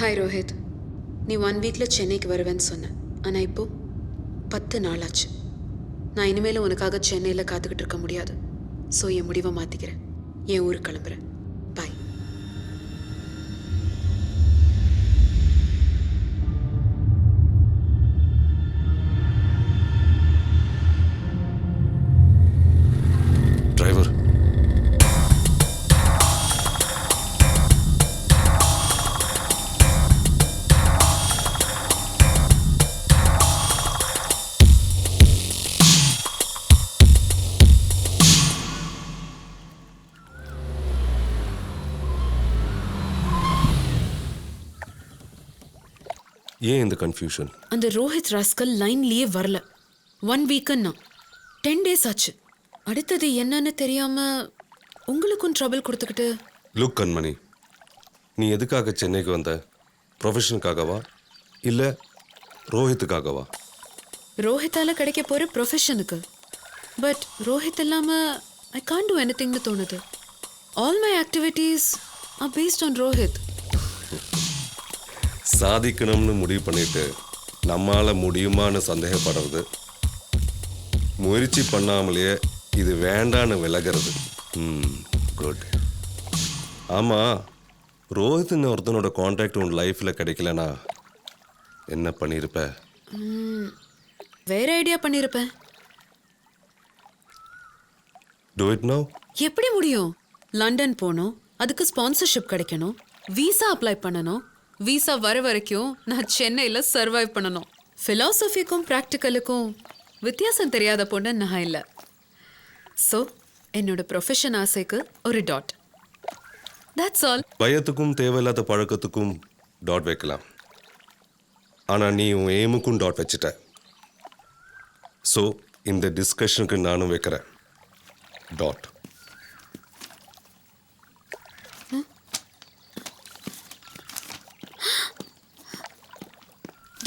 Hi Rohit நீ one வீக்கில் சென்னைக்கு வருவேன்னு சொன்ன. ஆனால் இப்போ பத்து நாள் ஆச்சு நான் இனிமேல் உனக்காக சென்னையில் காத்துக்கிட்டு இருக்க முடியாது. ஸோ என் முடிவை மாற்றிக்கிறேன் என் ஊருக்கு கிளம்புறேன். ஏன் இந்த கன்ஃபியூஷன் அந்த ரோஹித் ராஸ்கல் லைன்லயே வரல. ஒன் வீக்குன்னா டென் டேஸ் ஆச்சு. அடுத்தது என்னன்னு தெரியாம உங்களுக்கும் ட்ரபிள் கொடுத்துக்கிட்டு? லுக் கண்மணி. நீ எதுக்காக சென்னைக்கு வந்த? ப்ரொஃபஷனுக்காகவா இல்லை ரோஹித்துக்காகவா? ரோஹித்தால கிடைக்க போற ப்ரொஃபஷனுக்கு பட் ரோஹித் இல்லாம ஐ கான் டூ எனிதிங்னு தோணுது. All my activities are based on Rohit. சாதிக்கணும்னு முடிவு பண்ணிட்டு நம்மால முடியுமான்னு சந்தேகப்படுறது. முயற்சி பண்ணாமலேயே இது வேண்டான்னு விலகிறது. ம் குட் ஆமாம் ரோஹித்னு ஒருத்தனோட காண்டாக்ட் உன் லைஃப்பில் கிடைக்கலனா என்ன பண்ணியிருப்ப வேற ஐடியா பண்ணியிருப்பேன் டூ இட் நவ் எப்படி முடியும்? லண்டன் போகணும் அதுக்கு ஸ்பான்சர்ஷிப் கிடைக்கணும் விசா அப்ளை பண்ணணும் விசா வர வரைக்கும் நான் சென்னையில் சர்வைவ் பண்ணணும். ஃபிலாசபிக்கும் ப்ராக்டிக்கலுக்கும் வித்தியாசம் தெரியாத பொண்ணு நான் இல்லை. ஸோ என்னோட ப்ரொஃபஷன் ஆசைக்கு ஒரு டாட் தட்ஸ் ஆல் பயத்துக்கும் தேவையில்லாத பழக்கத்துக்கும் டாட் வைக்கலாம். ஆனால் நீ உன் எய்முக்கும் டாட் வச்சுட்ட. ஸோ இந்த டிஸ்கஷனுக்கு நானும் வைக்கிறேன். டாட்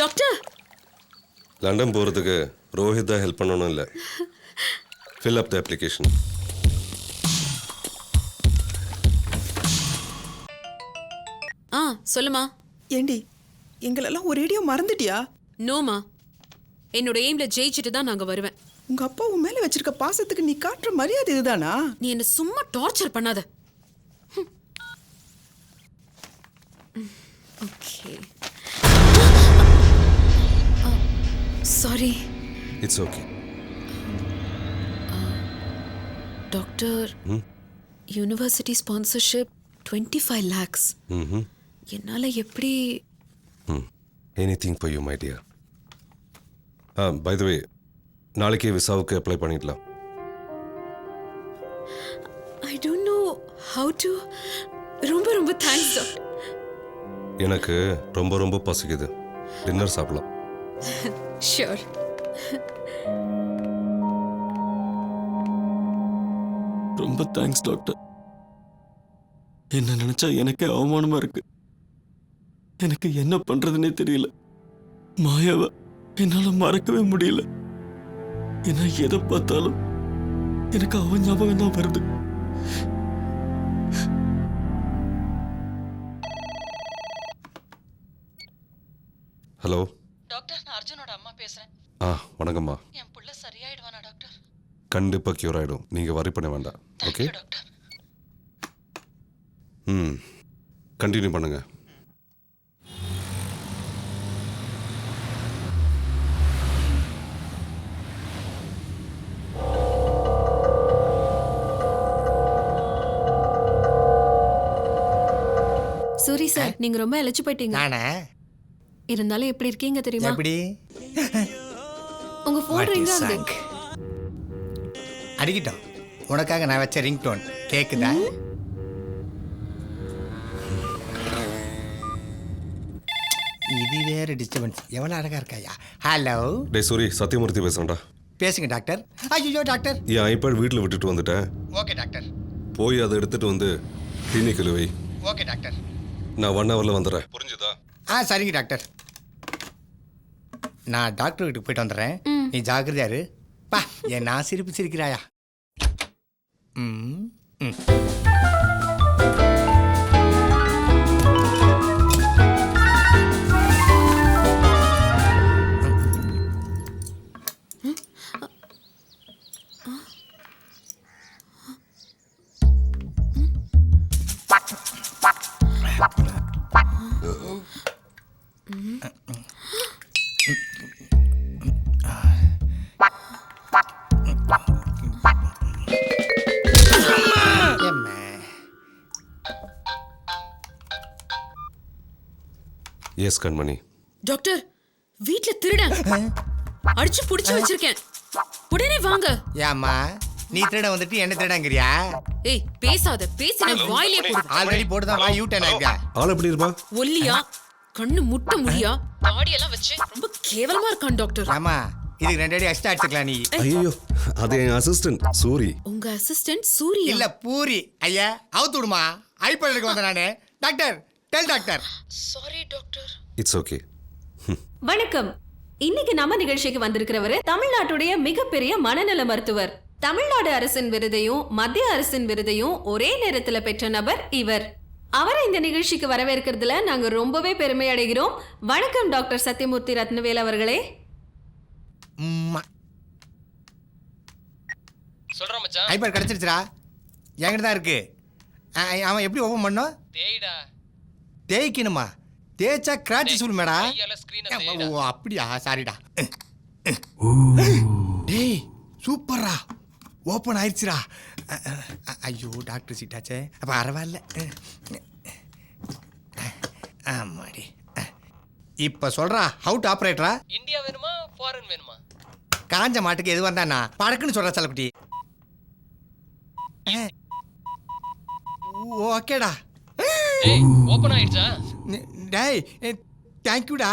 டாக்டர் லண்டன் போகிறதுக்கு ரோஹித் தான் ஹெல்ப் பண்ணணும் இல்லை. ஃபில் அப் த அப்ளிகேஷன் ஆ சொல்லுமா. ஏண்டி எங்களெல்லாம் ஒரேடியோ மறந்துட்டியா? நோமா. என்னோட எய்ம்ல ஜெயிச்சுட்டு தான் நாங்கள் வருவேன். உங்க அப்பா உன் மேல வச்சிருக்க பாசத்துக்கு நீ காட்டுற மரியாதை இதுதானா? நீ என்ன சும்மா டார்ச்சர் பண்ணாத. Okay sorry it's okay doctor university sponsorship twenty five lakhs என்னால் எப்படி? Anything for you my dear ah by the way நாளைக்கே விசாவுக்கு அப்ளை பண்ணிடலாம். I don't know how to ரொம்ப ரொம்ப தேங்க்ஸ் எனக்கு ரொம்ப ரொம்ப பசிக்குது. டின்னர் சாப்பிடலாம். ஷியோர் ரொம்ப தேங்க்ஸ் டாக்டர் என்ன நினைச்சா எனக்கே அவமானமா இருக்கு. எனக்கு என்ன பண்றதுனே தெரியல. மாயாவை என்னால மறக்கவே முடியல. ஏன்னா எதை பார்த்தாலும் எனக்கு அவன் ஞாபகம் தான் வருது. ஹலோ டாக்டர் அம்மா பேசுறேன். ஆ வணக்கம்மா. என் புள்ள சரியாயிடுவானா டாக்டர்? கண்டிப்பாக க்யூர் ஆகிடும் நீங்கள் வரி பண்ண வேண்டாம். Okay thank you doctor. ம். கண்டினியூ பண்ணுங்க. சூரி சார் நீங்க ரொம்ப இழைச்சு போயிட்டீங்க. நானே? இருந்தாலும் எப்படி இருக்கீங்க தெரியுமா? எப்படி? உங்க is ரிங் ஆகுது? அடிக்கிட்டோம். உனக்காக நான் வச்ச ரிங் டோன் கேக்குதா இது வேற டிஸ்டர்பன்ஸ் எவ்வளவு அழகா இருக்காயா? ஹலோ டே சூரி சத்தியமூர்த்தி பேசுகிறேன்டா பேசுங்க டாக்டர் ஐயோ டாக்டர் என் ஐபேட் வீட்டில் விட்டுட்டு வந்துட்டேன். ஓகே டாக்டர் போய் அதை எடுத்துட்டு வந்து கிளினிக்கில் வை. ஓகே டாக்டர் நான் ஒன் ஹவரில் வந்துடுறேன். புரிஞ்சுதா ஆ சரிங்க டாக்டர் நான் டாக்டர் வீட்டுக்கு போயிட்டு வந்துடுறேன். நீ ஜாக்கிரதையா இரு. பா என் நான் சிரிப்பு சிரிக்கிறாயா? ம் ம். எஸ் கண்மணி. டாக்டர் வீட்ல திருடன். அடிச்சு புடிச்சு வச்சிருக்கேன். உடனே வாங்க. ஏம்மா நீ திருட வந்துட்டு என்ன திருடங்கிறியா ஏய் பேசாத பேசின வாயிலே போடுவேன் ஆல்ரெடி போட்டுதான் வா யூ டர்ன் ஆகியா ஆள் எப்படி இருப்பா? ஒல்லியா? கண்ணு முட்டை முடியா? தாடியெல்லாம் வச்சு. ரொம்ப கேவலமா இருக்கான் டாக்டர். ஆமா இதுக்கு ரெண்டு அடி எக்ஸ்ட்ரா அடிச்சுக்கலாம் நீ. ஐயோ அது என் அசிஸ்டன்ட் சூரி. உங்க அசிஸ்டன்ட் சூர்யா? இல்ல பூரி. ஐயா அவுத்து விடுமா? ஐபேடுக்கு வந்தேன் நானு. Doctor tell doctor sorry doctor it's okay வணக்கம். இன்னைக்கு நம்ம நிகழ்ச்சிக்கு வந்திருக்கிறவரு தமிழ்நாட்டுடைய மிகப்பெரிய மனநல மருத்துவர். தமிழ்நாடு அரசின் விருதையும் மத்திய அரசின் விருதையும் ஒரே நேரத்துல பெற்ற நபர் இவர். அவரை இந்த நிகழ்ச்சிக்கு வரவேற்கிறதுல நாங்க ரொம்பவே பெருமை அடைகிறோம் வணக்கம் டாக்டர் சத்யமூர்த்தி ரத்னவேல் அவர்களே. சொல்றேன் மச்சான். ஐபேட் கிடைச்சிருச்சுடா. என்கிட்ட தான் இருக்கு அவன் எப்படி ஓப்பன் பண்ணோம் தேய்டா. தேய்க்கணுமா? தேய்ச்சா கிராட்சி ஸ்கிரீனை தேய்டா. ஓ அப்படியா? சாரிடா டேய் சூப்பர்ரா. ஓப்பன் ஆயிடுச்சுடா ஐயோ டாக்டர் சீட்டாச்சே அப்போ பரவாயில்ல. ஆமாடி இப்போ சொல்கிறா ஹவுட் ஆப்ரேட்டரா இந்தியா வேணுமா ஃபாரின் வேணுமா? காஞ்ச மாட்டுக்கு எது வந்தானா பறக்குன்னு சொல்கிற செலக்குட்டி ஓகேடா ஏய் ஓபன் ஆயிடுச்சா? டேய் தேங்க்யூடா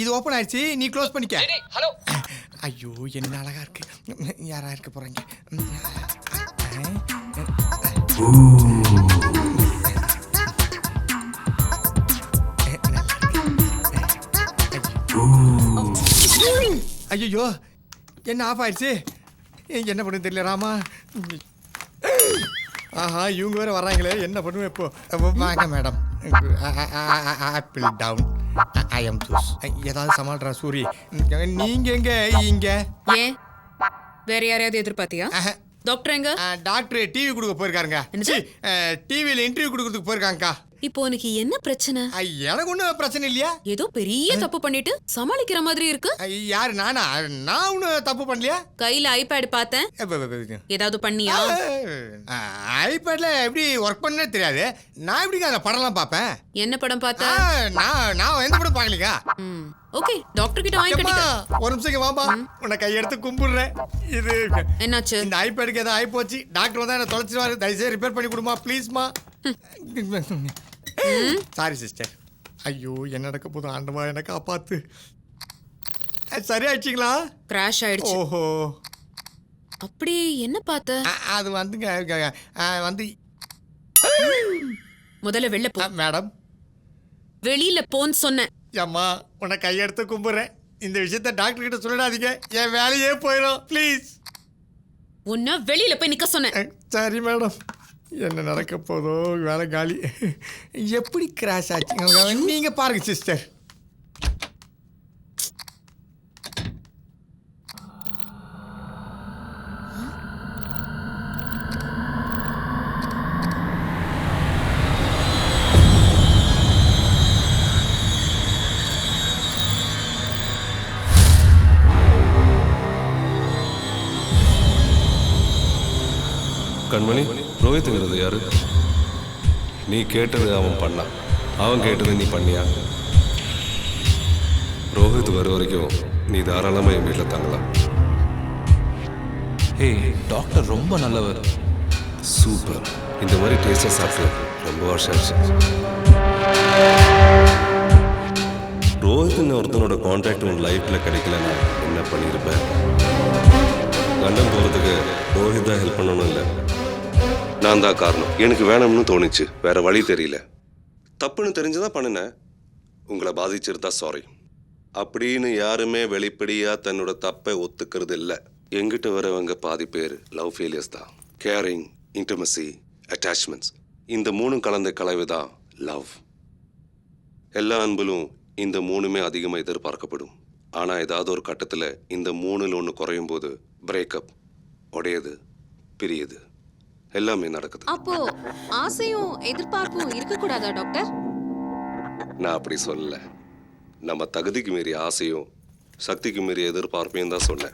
இது ஓப்பன் ஆயிடுச்சு நீ க்ளோஸ் பண்ணிக்க. டேய், டேய் ஹலோ ஐயோ என்ன அழகா இருக்கு. யாரா இருக்க போறாங்க? ஐயோ என்ன ஆஃப் ஆயிடுச்சு? என்ன பண்ணு தெரியல ராமா? ஆஹா இவங்க வேற வர்றாங்களே. என்ன பண்ணுவேன் இப்போ? வாங்க madam. Apple down I am juice ஏதாவது சமாளிறா சூரி. நீங்க எங்க? இங்க. ஏன்? வேற யாரையாவது எதிர்பார்த்தியா. டாக்டர் எங்க? டாக்டர் டிவி கொடுக்க போயிருக்காருங்க? டிவியில் இன்டர்வியூ கொடுக்கறதுக்கு போயிருக்காங்கக்கா. இப்போ உனக்கு என்ன பிரச்சனை? எனக்கு ஒன்றும் பிரச்சனை இல்லையா? ஏதோ பெரிய தப்பு பண்ணிட்டு சமாளிக்கிற மாதிரி இருக்கு? யாரு நானா? நான் ஒன்றும் தப்பு பண்ணலையா? கையில ஐபேட் பார்த்தேன். ஏதாவது பண்ணியா? ஐபேட்ல எப்படி ஒர்க் பண்ணே தெரியாது. நான் எப்படி அந்த படம்லாம் பார்ப்பேன்? என்ன படம் பார்த்த? நான் நான் எந்த படம் பார்க்கலீங்க ஓகே டாக்டர் கிட்ட வாங்கி அம்மா, கட்டிக்க ஒரு நிமிஷம் இங்க வாப்பா உன்னை கையெடுத்து கும்பிடுறேன். இது என்னாச்சு? இந்த ஐபேடுக்கு ஏதோ ஆகி போச்சு டாக்டர் வந்தா என்ன தொலைச்சிருவாரு. தயவுசெய்து ரிப்பேர் பண்ணி கொடுமா ப்ளீஸ்மா சாரி சிஸ்டர் ஐயோ என்ன நடக்க போதும் ஆண்டவா எனக்கு காப்பாத்து. அஹ், சரியாயிடுச்சிங்களா? கிராஷ் ஆயிடுச்சு. ஓஹோ. அப்படி என்ன பார்த்த? அது வந்துங்க அஹ், வந்து முதல்ல வெளில போ. அஹ், மேடம் வெளியில போன்னு சொன்னேன். அம்மா உன்னை கையெடுத்து கும்பிடுறேன் இந்த விஷயத்த டாக்டர் கிட்ட சொல்லிடாதீங்க. என் வேலையே போயிடும் ப்ளீஸ் உன்ன வெளியில போய் நிக்க சொன்னேன். சரி மேடம். என்ன நடக்க போதோ வேலை காலி. எப்படி கிராஷ் ஆச்சு? நீங்க பாருங்க சிஸ்டர் கண்மணி ரோஹித்ங்கிறது யாரு? நீ கேட்டது அவன் பண்ணான் அவன் கேட்டது நீ பண்ணியா? ரோஹித் வர வரைக்கும் நீ தாராளமாக என் வீட்டில் தங்கலாம். ஹே டாக்டர் ரொம்ப நல்லவர். சூப்பர். இந்த மாதிரி டேஸ்டாக சாப்பிட்டு ரொம்ப வருஷம் ஆச்சு. ரோஹித்னு ஒருத்தனோட கான்டாக்ட் உன் லைஃப்பில் கிடைக்கலன்னா என்ன பண்ணியிருப்பேன் லண்டன் போகிறதுக்கு ரோஹித் தான் ஹெல்ப் பண்ணணும் இல்லை? நான் தான் காரணம். எனக்கு வேணும்னு தோணுச்சு. வேற வழி தெரியல. தப்புன்னு தெரிஞ்சுதான் பண்ணினேன். உங்களை பாதிச்சிருந்தா சாரி அப்படின்னு யாருமே வெளிப்படையா தன்னோட தப்பை ஒத்துக்கிறது இல்லை. எங்கிட்ட வரவங்க பாதி பேர் லவ் ஃபெயிலியர்ஸ் தான். கேரிங் இன்டமசி அட்டாச்மெண்ட்ஸ் இந்த மூணும் கலந்த கலவை தான் லவ் எல்லா அன்பிலும் இந்த மூணுமே அதிகமாக எதிர்பார்க்கப்படும். ஆனால் ஏதாவது ஒரு கட்டத்தில் இந்த மூணில் ஒன்று குறையும் போது பிரேக்கப் உடையது பிரியுது. எல்லாமே நடக்குது. அப்போ ஆசையும் எதிர்பார்ப்பும் இருக்கக்கூடாதா டாக்டர்? நான் அப்படி சொல்லல. நம்ம தகுதிக்கு மீறிய ஆசையும் சக்திக்கு மீறிய எதிர்பார்ப்பையும் தான் சொன்னேன்